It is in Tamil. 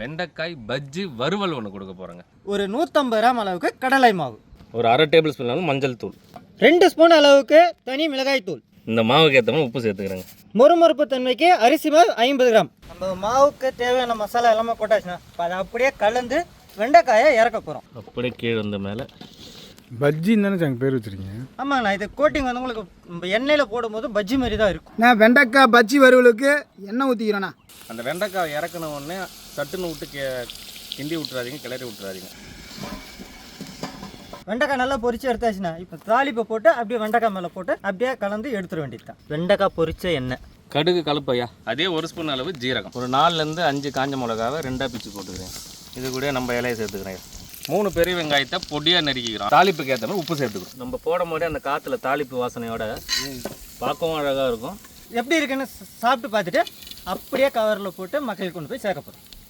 வெண்டைக்காய் பஜ்ஜி வறுவல் ஒன்று கொடுக்க போகிறேங்க ஒரு நூற்றம்பது கிராம் அளவுக்கு கடலை மாவு. ஒரு அரை டேபிள் ஸ்பூன் அளவு மஞ்சள் தூள். ரெண்டு ஸ்பூன் அளவுக்கு தனி மிளகாய் தூள். இந்த மாவுக்கு ஏற்ற மாதிரி உப்பு சேர்த்துக்கிறேங்க. மொறுமொறுப்பு தன்மைக்கு அரிசி மாவு ஐம்பது கிராம். நம்ம மாவுக்கு தேவையான மசாலா எல்லாமே போட்டாச்சுன்னா இப்போ அதை அப்படியே கலந்து வெண்டைக்காயை இறக்க போகிறோம் அப்படியே கீழே வந்த மேலே பஜ்ஜின்னு தானே எங்கள் பேர் வச்சுருக்கீங்க? ஆமாங்கண்ணா இது கோட்டிங் வந்து உங்களுக்கு எண்ணெயில் போடும்போது பஜ்ஜி மாதிரி தான் இருக்கும். நான் வெண்டைக்காய் பஜ்ஜி வறுவலுக்கு எண்ணெய் ஊற்றிக்கிறேண்ணா அந்த வெண்டைக்காய் இறக்குன உடனே சட்டுன்னு விட்டு கே கிண்டி விட்டுறாதீங்க கிளறி விட்டுறாதீங்க. வெண்டைக்காய் நல்லா பொரிச்சு எடுத்தாச்சுண்ணா. இப்போ தாளிப்பை போட்டு அப்படியே வெண்டைக்காய் மேலே போட்டு அப்படியே கலந்து எடுத்துட வேண்டியது தான் வெண்டைக்காய் பொரிச்ச எண்ணெய். கடுகு கலப்பையா அதே ஒரு ஸ்பூன் அளவு ஜீரகம். ஒரு நாலுலேருந்து அஞ்சு காஞ்ச மிளகாவை ரெண்டாக பிச்சு போட்டுக்கிறேன். இது கூட நம்ம இலையை சேர்த்துக்கிறேன் மூணு பெரிய வெங்காயத்தை பொடியாக நறுக்கிக்கிறோம். தாளிப்புக்கு ஏற்ற மாதிரி உப்பு சேர்த்துக்கிறோம். நம்ம போடும் போதே அந்த காற்றுல தாளிப்பு வாசனையோட பார்க்கவும் அழகாக இருக்கும். எப்படி இருக்குன்னு சாப்பிட்டு பார்த்துட்டு அப்படியே கவரில் போட்டு மக்களுக்கு கொண்டு போய் சேர்க்க போகிறோம்